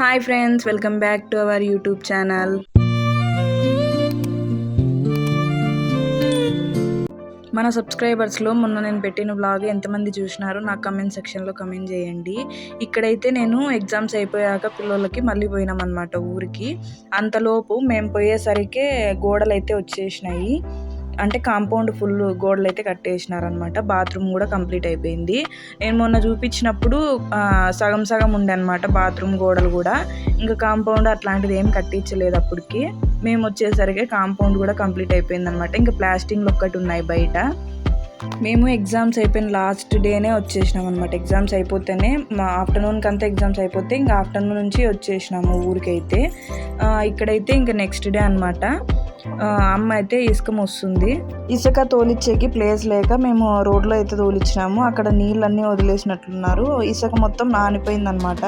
Hi friends welcome back to our YouTube channel మన సబ్స్క్రైబర్స్లో మొన్న నేను పెట్టిన బ్లాగ్ ఎంతమంది చూసినారో నాకు కమెంట్ సెక్షన్లో కమెంట్ చేయండి. ఇక్కడైతే నేను ఎగ్జామ్స్ అయిపోయాక పిల్లలకి మళ్ళీ పోయినాం అనమాట ఊరికి. అంతలోపు మేము పోయేసరికి గోడలు అయితే వచ్చేసినాయి. అంటే కాంపౌండ్ ఫుల్ గోడలు అయితే కట్టేసినారనమాట. బాత్రూమ్ కూడా కంప్లీట్ అయిపోయింది. నేను మొన్న చూపించినప్పుడు సగం సగం ఉండే అనమాట బాత్రూమ్ గోడలు కూడా. ఇంకా కాంపౌండ్ అట్లాంటిది ఏం కట్టించలేదు అప్పటికి. మేము వచ్చేసరికి కాంపౌండ్ కూడా కంప్లీట్ అయిపోయింది అనమాట ఇంకా ప్లాస్టింగ్లు ఒక్కటి ఉన్నాయి బయట. మేము ఎగ్జామ్స్ అయిపోయిన లాస్ట్ డేనే వచ్చేసినాం అనమాట ఎగ్జామ్స్ అయిపోతేనే మా ఆఫ్టర్నూన్కి అంతా ఎగ్జామ్స్ అయిపోతే ఇంకా ఆఫ్టర్నూన్ నుంచి వచ్చేసినాము ఊరికైతే. ఇక్కడైతే ఇంకా నెక్స్ట్ డే అనమాట. అమ్మ అయితే ఇసుక వస్తుంది ఇసుక తోలిచ్చేకి ప్లేస్ లేక మేము రోడ్లో అయితే తోలిచ్చినాము. అక్కడ నీళ్ళన్నీ వదిలేసినట్లున్నారు ఇసుక మొత్తం నానిపోయింది అనమాట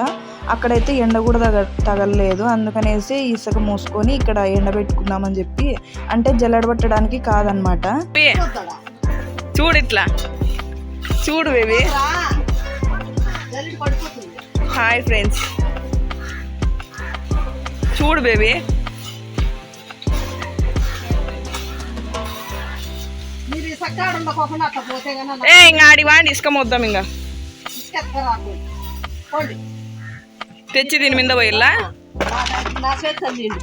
అక్కడైతే ఎండ కూడా తగ తగలలేదు. అందుకనేసి ఇసుక మూసుకొని ఇక్కడ ఎండబెట్టుకుందామని చెప్పి అంటే జల్లడబట్టడానికి కాదనమాట చూడు ఇట్లా. చూడు బేబీ. హాయ్ ఫ్రెండ్స్ చూడు బేబీ. ఏ ఇంకా ఆడి వాడి ఇసుక మొద్దాం ఇంకా తెచ్చి దీని మీద పోయిల్లా చేతి తల్లిండి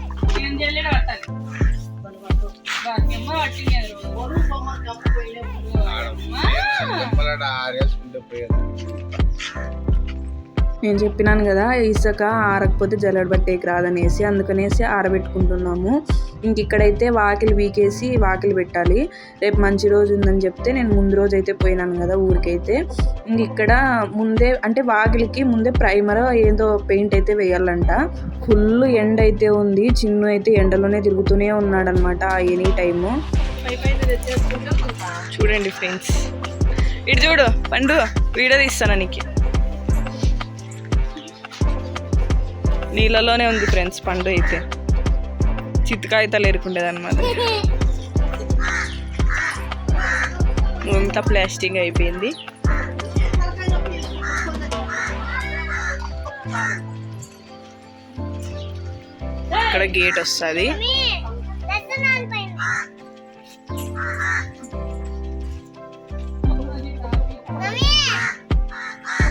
నేను చెప్పినాను కదా ఇసుక ఆరకపోతే జల్లెడ బట్టేకి రాదనేసి అందుకనేసి ఆరబెట్టుకుంటున్నాము. ఇంక ఇక్కడైతే వాకిలి వీకేసి వాకిలి పెట్టాలి. రేపు మంచి రోజు ఉందని చెప్తే నేను ముందు రోజు అయితే పోయినాను కదా ఊరికైతే. ఇంక ఇక్కడ ముందే అంటే వాకిలికి ముందే ప్రైమర్ ఏదో పెయింట్ అయితే వేయాలంట. ఫుల్ ఎండ అయితే ఉంది. చిన్ను అయితే ఎండలోనే తిరుగుతూనే ఉన్నాడనమాట ఎనీ టైము. చూడండి ఫ్రెండ్స్. ఇటు చూడు పండు వీడియో తీస్తాను నీకు. నీళ్ళలోనే ఉంది ఫ్రెండ్స్ పండు అయితే. చిత్తుకాయితలు ఎరుకుండేది అనమాట ఇంత ప్లాస్టింగ్ అయిపోయింది. ఇక్కడ గేట్ వస్తుంది.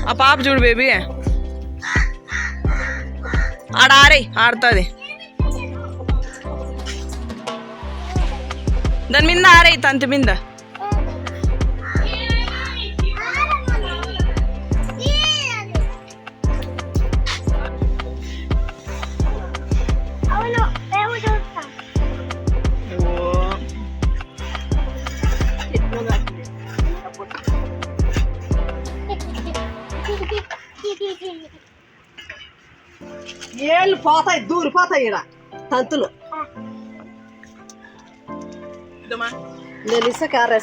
ఆ పాప చూడు బేబీ. ఆడారే ఆడుతుంది. దాని మీద ఆరే తంతి మీద. ఏళ్ళు పోతాయి దూరిపోతాయి ఈడ. తంతులు.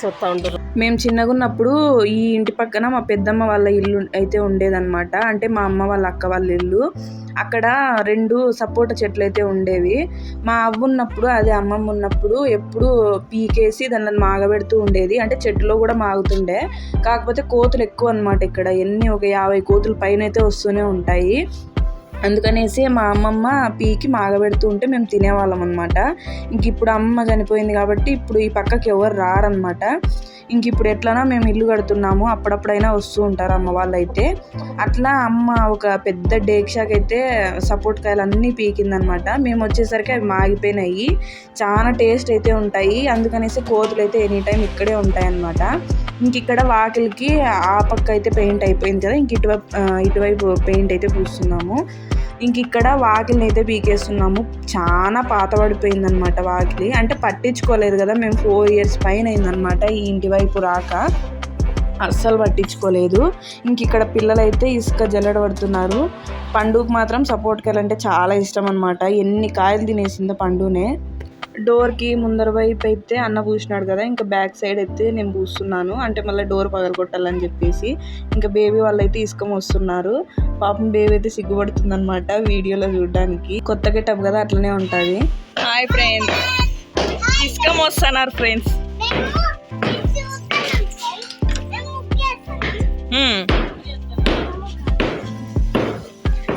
వస్తా ఉంటారు మేము చిన్నగా ఉన్నప్పుడు ఈ ఇంటి పక్కన మా పెద్దమ్మ వాళ్ళ ఇల్లు అయితే ఉండేదన్నమాట. అంటే మా అమ్మ వాళ్ళ అక్క వాళ్ళ ఇల్లు. అక్కడ రెండు సపోటా చెట్లు అయితే ఉండేవి. మా అవ్వ ఉన్నప్పుడు అదే అమ్మమ్మ ఉన్నప్పుడు ఎప్పుడు పీకేసి దాన్ని మాగబెడుతూ ఉండేది. అంటే చెట్టులో కూడా మాగుతుండే. కాకపోతే కోతులు ఎక్కువ అన్నమాట ఇక్కడ. ఎన్ని ఒక యాభై కోతులు పైన అయితే వస్తూనే ఉంటాయి. అందుకనేసి మా అమ్మమ్మ పీకి మాగబెడుతూ ఉంటే మేము తినేవాళ్ళం అనమాట ఇంక ఇప్పుడు అమ్మ చనిపోయింది కాబట్టి ఇప్పుడు ఈ పక్కకి ఎవరు రారనమాట ఇంక ఇప్పుడు ఎట్లనా మేము ఇల్లు కడుతున్నాము అప్పుడప్పుడైనా వస్తూ ఉంటారు అమ్మ వాళ్ళు అయితే అట్లా అమ్మ ఒక పెద్ద డేక్షాకి అయితే సపోర్ట్ కాయలు అన్నీ పీకిందనమాట మేము వచ్చేసరికి అవి మాగిపోయినాయి. చాలా టేస్ట్ అయితే ఉంటాయి. అందుకనేసి కోతులు అయితే ఎనీ టైం ఇక్కడే ఉంటాయి అనమాట ఇంక ఇక్కడ వాకిలికి ఆ పక్క అయితే పెయింట్ అయిపోయింది కదా ఇంక ఇటువైపు ఇటువైపు పెయింట్ అయితే పూస్తున్నాము. ఇంక ఇక్కడ వాకిలిని అయితే పీకేస్తున్నాము. చాలా పాత పడిపోయింది అనమాట వాకిలి. అంటే పట్టించుకోలేదు కదా మేము ఫోర్ ఇయర్స్ పైన అయిందనమాట ఈ ఇంటి వైపు రాక. అస్సలు పట్టించుకోలేదు. ఇంక ఇక్కడ పిల్లలైతే ఇసుక జల్లెడ పడుతున్నారు. పండుగ మాత్రం సపోర్ట్ కాయలు అంటే చాలా ఇష్టం అనమాట ఎన్ని కాయలు తినేసిందో పండునే. డోర్కి ముందర వైపు అయితే అన్న పూసినాడు కదా ఇంకా బ్యాక్ సైడ్ అయితే నేను పూస్తున్నాను. అంటే మళ్ళీ డోర్ పగలగొట్టాలని చెప్పేసి ఇంకా బేబీ వాళ్ళు అయితే ఇసుక వస్తున్నారు. పాపం బేబీ అయితే సిగ్గుపడుతుంది అనమాట వీడియోలో చూడడానికి. కొత్త గెటప్ కదా అట్లనే ఉంటుంది. Hi friends. ఇసుకం వస్తున్నారు ఫ్రెండ్స్.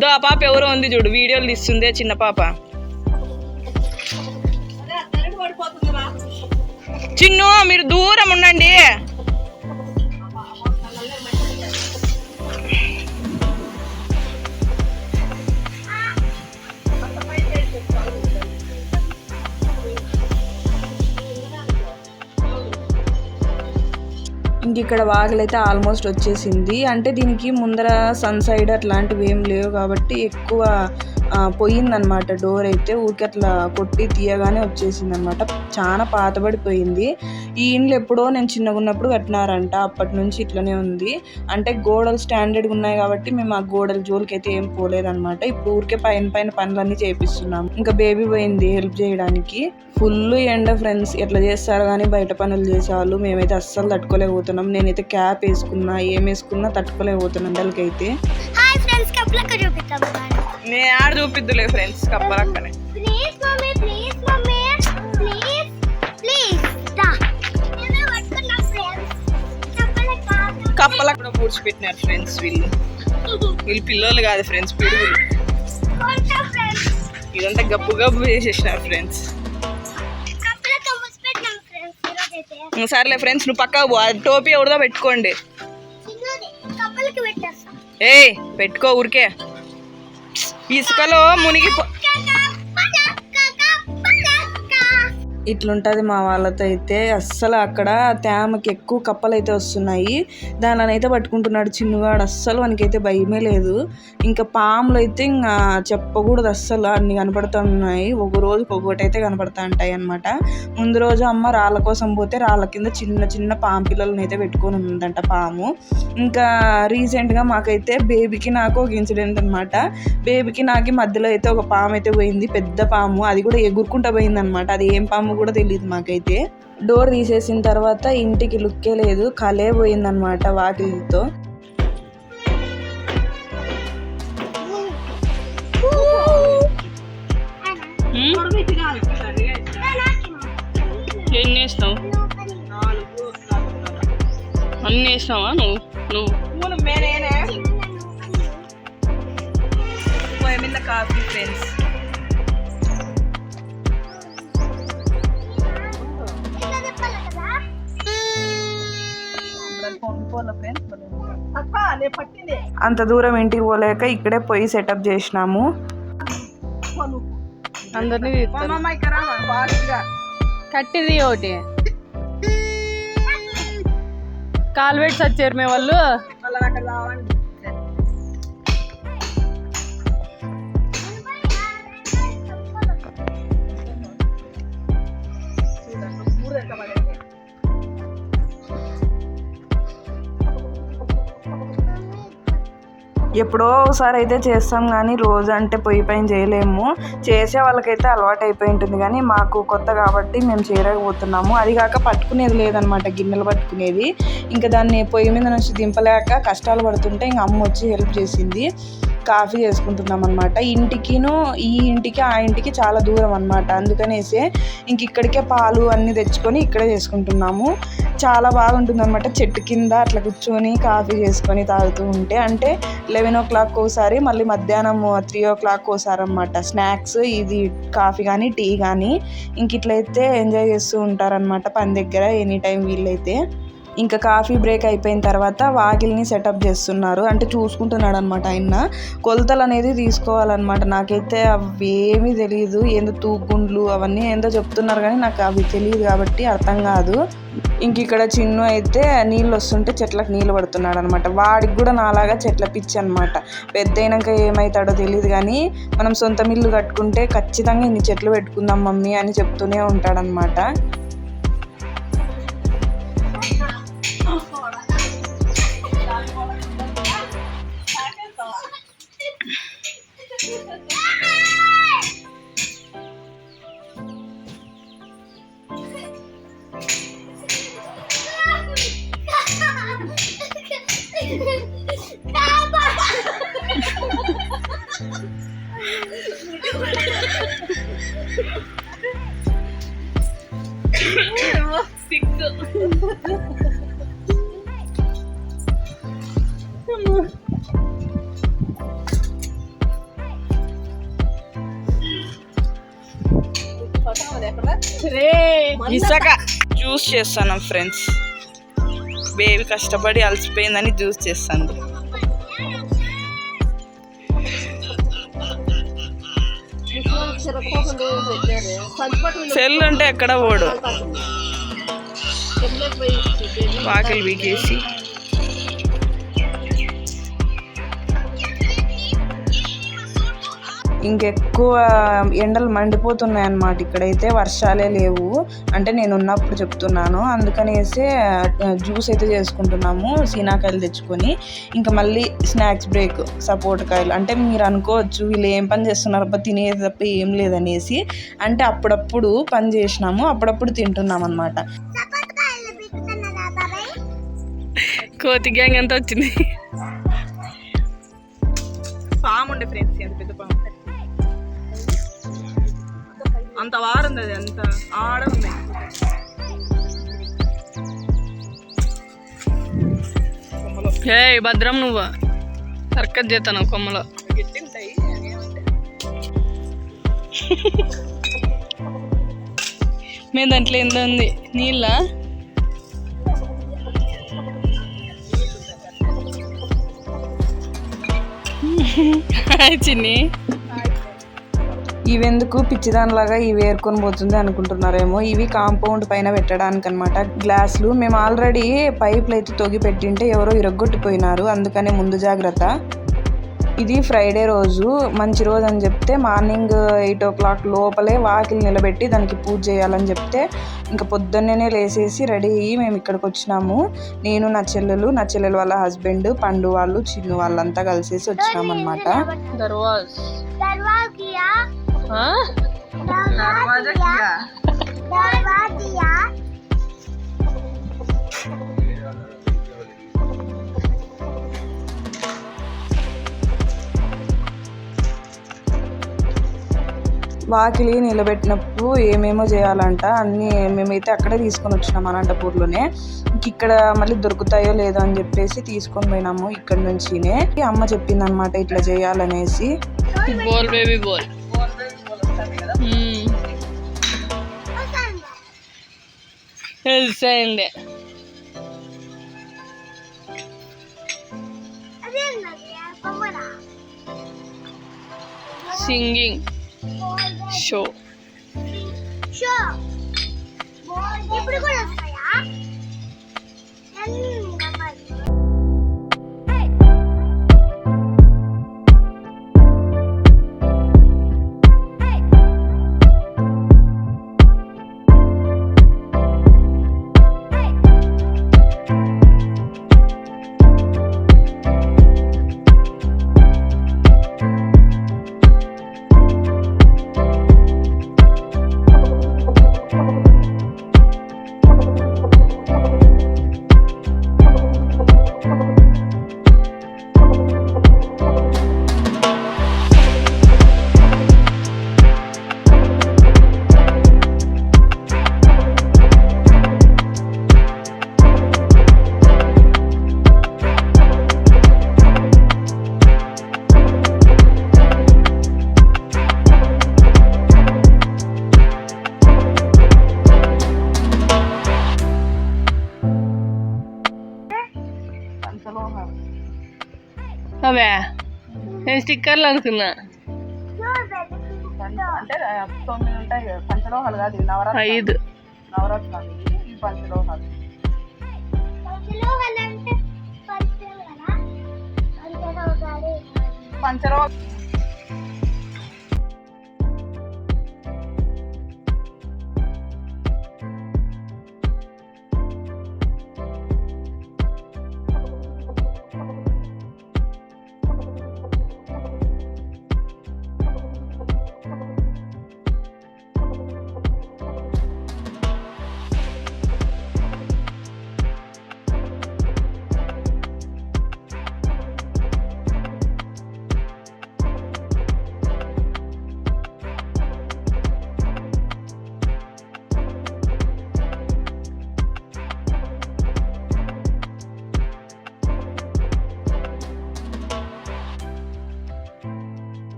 దో ఆ పాప ఎవరో ఉంది చూడు వీడియోలు తీస్తుందే చిన్న పాప. చిన్ను మీరు దూరం ఉండండి. ఇంక ఇక్కడ వాకిలైతే ఆల్మోస్ట్ వచ్చేసింది. అంటే దీనికి ముందర సన్ సైడ్ అట్లాంటివి ఏం లేవు కాబట్టి ఎక్కువ పోయిందనమాట డోర్ అయితే ఊరికి అట్లా కొట్టి తీయగానే వచ్చేసింది అనమాట చాలా పాతబడిపోయింది. ఈ ఇండ్లు ఎప్పుడో నేను చిన్నగా ఉన్నప్పుడు కట్టినారంట. అప్పటి నుంచి ఇట్లనే ఉంది. అంటే గోడలు స్టాండర్డ్గా ఉన్నాయి కాబట్టి మేము ఆ గోడల జోలికి అయితే ఏం పోలేదనమాట ఇప్పుడు ఊరికే పైన పైన పనులన్నీ చేపిస్తున్నాం. ఇంకా బేబీ పోయింది హెల్ప్ చేయడానికి. ఫుల్ ఎండ ఫ్రెండ్స్ ఎట్లా చేస్తారు కానీ బయట పనులు చేసేవాళ్ళు మేమైతే అస్సలు తట్టుకోలేకపోతున్నాం. నేనైతే క్యాప్ వేసుకున్నా ఏం వేసుకున్నా తట్టుకోలేకపోతున్నాం ఎండలకైతే. హాయ్ ఫ్రెండ్స్ కప్పులకు నేను ఆడ చూపిద్దులే ఫ్రెండ్స్ కప్పలక్కనే కప్పల కూడా పూడ్చిపెట్టినారు ఫ్రెండ్స్ వీళ్ళు. వీళ్ళు పిల్లలు కాదు ఫ్రెండ్స్ పిడుగులు. ఇదంతా గబ్బు గబ్బు చేసేసినారు ఫ్రెండ్స్. సర్లే ఫ్రెండ్స్ నువ్వు పక్క టోపీ ఎవరిదో పెట్టుకోండి. ఏయ్ పెట్టుకో ఊరికే. ఇసుకలో మునిగి ఇట్లుంటుంది మా వాళ్ళతో అయితే. అస్సలు అక్కడ తేమకి ఎక్కువ కప్పలు అయితే వస్తున్నాయి. దానిని అయితే పట్టుకుంటున్నాడు చిన్నవాడు. అస్సలు మనకైతే భయమే లేదు. ఇంకా పాములు అయితే ఇంకా చెప్పకూడదు అస్సలు. అన్ని కనపడుతున్నాయి. ఒక రోజుకి ఒక్కొక్కటి అయితే కనపడుతూ ఉంటాయి అనమాట ముందు రోజు అమ్మ రాళ్ళ కోసం పోతే రాళ్ళ కింద చిన్న చిన్న పాము పిల్లలను అయితే పెట్టుకొని ఉందంట పాము. ఇంకా రీసెంట్గా మాకైతే బేబీకి నాకు ఒక ఇన్సిడెంట్ అనమాట బేబీకి నాకు మధ్యలో అయితే ఒక పాము అయితే పోయింది. పెద్ద పాము. అది కూడా ఎగురుకుంటా పోయింది అనమాట అది ఏం పాము కూడా తెలియదు మాకైతే. డోర్ తీసేసిన తర్వాత ఇంటికి లుక్కే లేదు కలే పోయిందనమాట వాకిలితో. ఎన్ని వేసినావు అన్ని వేసినావా నువ్వు? నువ్వు? Coffee friends. అంత దూరం ఇంటికి పోలేక ఇక్కడే పోయి సెటప్ చేసినాము. అందరినీ కట్టిది ఒకటి. కాలు పెట్టి చచ్చారు మే వాళ్ళు. ఎప్పుడో ఒకసారి అయితే చేస్తాం కానీ రోజు అంటే పొయ్యి పైన చేయలేము. చేసే వాళ్ళకైతే అలవాటు అయిపోయి ఉంటుంది కానీ మాకు కొత్త కాబట్టి మేము చేయలేకపోతున్నాము. అది కాక పట్టుకునేది లేదనమాట గిన్నెలు పట్టుకునేది. ఇంకా దాన్ని పొయ్యి మీద నుంచి దింపలేక కష్టాలు పడుతుంటే ఇంకా అమ్మ వచ్చి హెల్ప్ చేసింది. కాఫీ చేసుకుంటున్నాం అనమాట ఇంటికిను ఈ ఇంటికి ఆ ఇంటికి చాలా దూరం అనమాట అందుకనేసి ఇంక ఇక్కడికే పాలు అన్నీ తెచ్చుకొని ఇక్కడే చేసుకుంటున్నాము. చాలా బాగుంటుంది అనమాట చెట్టు కింద అట్లా కూర్చొని కాఫీ చేసుకొని తాగుతూ ఉంటే అంటే లెవెన్ ఓ క్లాక్ ఒకసారి మళ్ళీ మధ్యాహ్నం త్రీ ఓ క్లాక్ ఒకసారి అనమాట స్నాక్స్ ఇది కాఫీ కానీ టీ కానీ ఇంక ఇట్లయితే ఎంజాయ్ చేస్తూ ఉంటారనమాట పని దగ్గర ఎనీ టైం వీళ్ళైతే ఇంకా కాఫీ బ్రేక్ అయిపోయిన తర్వాత వాకిల్ని సెటప్ చేస్తున్నారు. అంటే చూసుకుంటున్నాడు అనమాట ఆయన. కొలతలు అనేది తీసుకోవాలన్నమాట నాకైతే అవి ఏమీ తెలియదు ఏందో తూగుండ్లు అవన్నీ ఏందో చెప్తున్నారు కానీ నాకు అవి తెలియదు కాబట్టి అర్థం కాదు. ఇంక ఇక్కడ చిన్ను అయితే నీళ్ళు వస్తుంటే చెట్లకు నీళ్ళు పడుతున్నాడు అనమాట వాడికి కూడా నాలాగా చెట్ల పిచ్చి అనమాట. పెద్ద అయినాక ఏమవుతాడో తెలియదు కానీ మనం సొంత ఇల్లు కట్టుకుంటే ఖచ్చితంగా ఇన్ని చెట్లు పెట్టుకుందాం మమ్మీ అని చెప్తూనే ఉంటాడనమాట. 了。ఇసక. జ్యూస్ చేస్తాను ఫ్రెండ్స్ బేబీ కష్టపడి అలసిపోయిందని జ్యూస్ చేస్తాను. సెల్ అంటే ఎక్కడ ఓడు వాకిలి వీకేసి ఇంకెక్కువ ఎండలు మండిపోతున్నాయి అన్నమాట ఇక్కడైతే వర్షాలే లేవు. అంటే నేను ఉన్నప్పుడు చెప్తున్నాను. అందుకనేసి జ్యూస్ అయితే చేసుకుంటున్నాము సీనాకాయలు తెచ్చుకొని. ఇంకా మళ్ళీ స్నాక్స్ బ్రేక్ సపోర్ట్ కాయలు. అంటే మీరు అనుకోవచ్చు వీళ్ళు ఏం పని చేస్తున్నారు అబ్బా తినేది తప్ప ఏం లేదనేసి. అంటే అప్పుడప్పుడు పని చేసినాము అప్పుడప్పుడు తింటున్నాం అనమాట కోతి గ్యాంగ్ అంతా వచ్చింది. పాము ఉండే ఫ్రెండ్స్ అంత వారుంది అది అంత ఆడ ఉంది హే భద్రం నువ్వు. సర్కస్ చేస్తాను కొమ్మలో. మీ దాంట్లో ఎంత ఉంది. నీళ్ళ? చిన్ని. ఇవెందుకు పిచ్చిదానిలాగా ఇవి ఏరుకొని పోతుంది అనుకుంటున్నారేమో. ఇవి కాంపౌండ్ పైన పెట్టడానికి అనమాట గ్లాసులు. మేము ఆల్రెడీ పైపులు అయితే తొగి పెట్టింటే ఎవరో ఇరగొట్టిపోయినారు అందుకనే ముందు జాగ్రత్త. ఇది ఫ్రైడే రోజు. మంచి రోజు అని చెప్తే మార్నింగ్ ఎయిట్ ఓ క్లాక్ లోపలే వాకిలి నిలబెట్టి దానికి పూజ చేయాలని చెప్తే ఇంకా పొద్దున్నే లేసేసి రెడీ అయ్యి మేము ఇక్కడికి వచ్చినాము. నేను నా చెల్లెలు నా చెల్లెలు వాళ్ళ హస్బెండ్ పండు వాళ్ళు చిన్ను వాళ్ళంతా కలిసేసి వచ్చినాం వాకిలి నిలబెట్టినప్పుడు ఏమేమో చేయాలంట అన్నీ మేమైతే అక్కడే తీసుకొని వచ్చినాం అనంతపూర్లోనే. ఇంక ఇక్కడ మళ్ళీ దొరుకుతాయో లేదో అని చెప్పేసి తీసుకొని పోయినాము ఇక్కడ నుంచినే. అమ్మ చెప్పింది అనమాట ఇట్లా చేయాలనేసి. బోల్ బేబీ బోల్. తెలిసండి అదేంటది కొమ్మరా సింగింగ్ షో షో ఇప్పుడు కూడా వస్తాయా నేను స్టిక్కర్లు అనుకున్నా. అంటే తొమ్మిది ఉంటాయి కదా పంచలోహాలు కాదు ఇవి నవరత్నాలు. ఐదు. నవరత్నాలు ఇవి ఇవి పంచలోహాలు పంచులో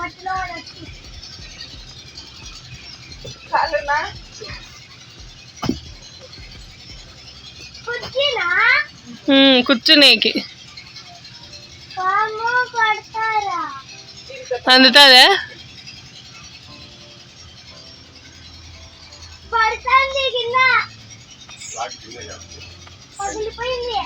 మట్టిలో పడొచ్చు కుర్చీనా కూర్చునేకి పాము పడతారా అందుతుందా పడుతుంది కింద పగిలిపోయింది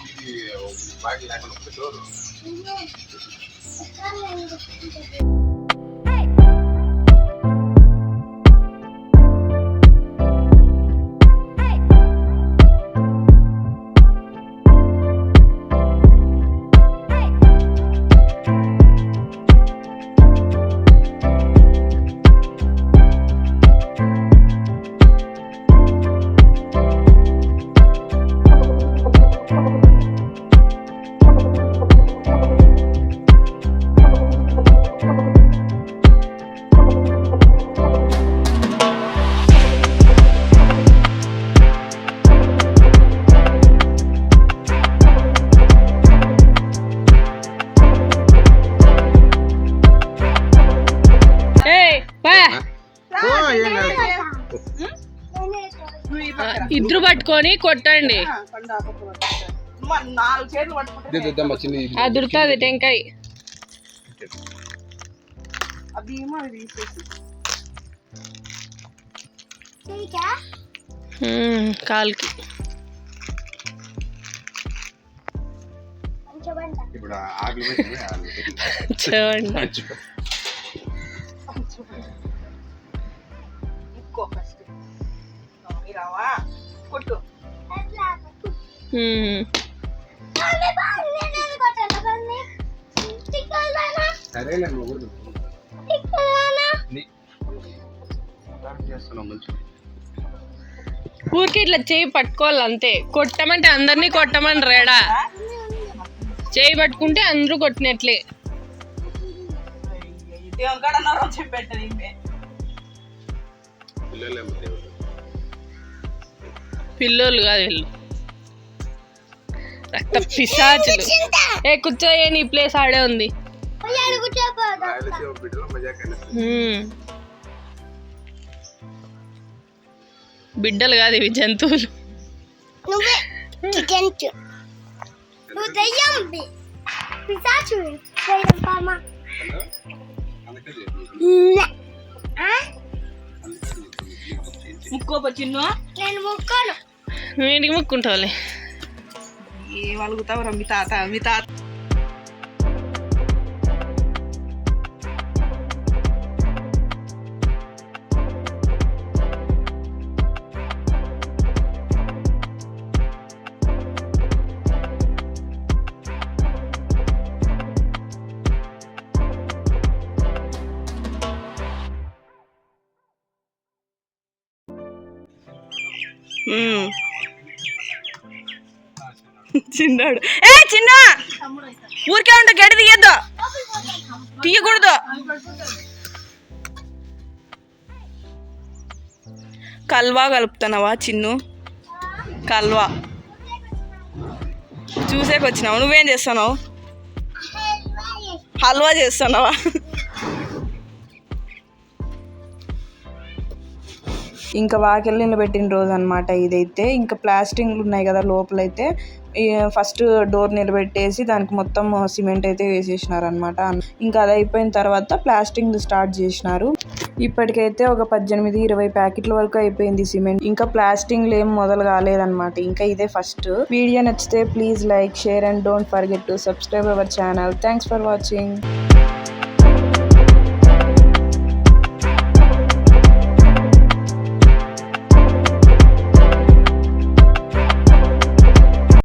ఇద్దరు పట్టుకొని కొట్టండి. అదురుతుంది టెంకాయ. కాలుకి. చూడండి సరేలే ప్రార్థన చేస్తున్నావు మంచిగా ఊరికి ఇట్లా చేయి పట్టుకోవాలి అంతే కొట్టమంటే అందరినీ కొట్టమని రేడా చేయి పట్టుకుంటే అందరూ కొట్టినట్లే పిల్లోళ్ళు కాదు వీళ్ళు. రక్త పిశాచులు. ఏ కూర్చోయే నీ ప్లేస్ ఆడే ఉంది. బిడ్డలో కాదు ఇవి జంతువులు. పిశాచు ముక్కోప చిన్న నేను ముక్కోను. ఇంటికి ముక్కుంటావులే? ఏ వలుగుతావురా మీ తాత మీ తాత. చిన్నాడు. ఏ చిన్న! ఊరికే ఉంటా గడి తీయద్దు. తీయకూడదు. కల్వా కలుపుతున్నావా చిన్ను? కల్వా. చూసేకొచ్చినావు? నువ్వేం చేస్తున్నావు? హల్వా చేస్తున్నావా? ఇంకా వాకిల్ నిలబెట్టిన రోజు అనమాట ఇదైతే. ఇంకా ప్లాస్టింగ్లు ఉన్నాయి కదా లోపలైతే. ఫస్ట్ డోర్ నిలబెట్టేసి దానికి మొత్తం సిమెంట్ అయితే వేసేసినారు అనమాట ఇంకా అది అయిపోయిన తర్వాత ప్లాస్టింగ్ స్టార్ట్ చేసినారు. ఇప్పటికైతే ఒక పద్దెనిమిది ఇరవై ప్యాకెట్ల వరకు అయిపోయింది సిమెంట్. ఇంకా ప్లాస్టింగ్లు ఏం మొదలు కాలేదన్నమాట. ఇంకా ఇదే ఫస్ట్. వీడియో నచ్చితే please like share and don't forget to subscribe our channel. Thanks for watching.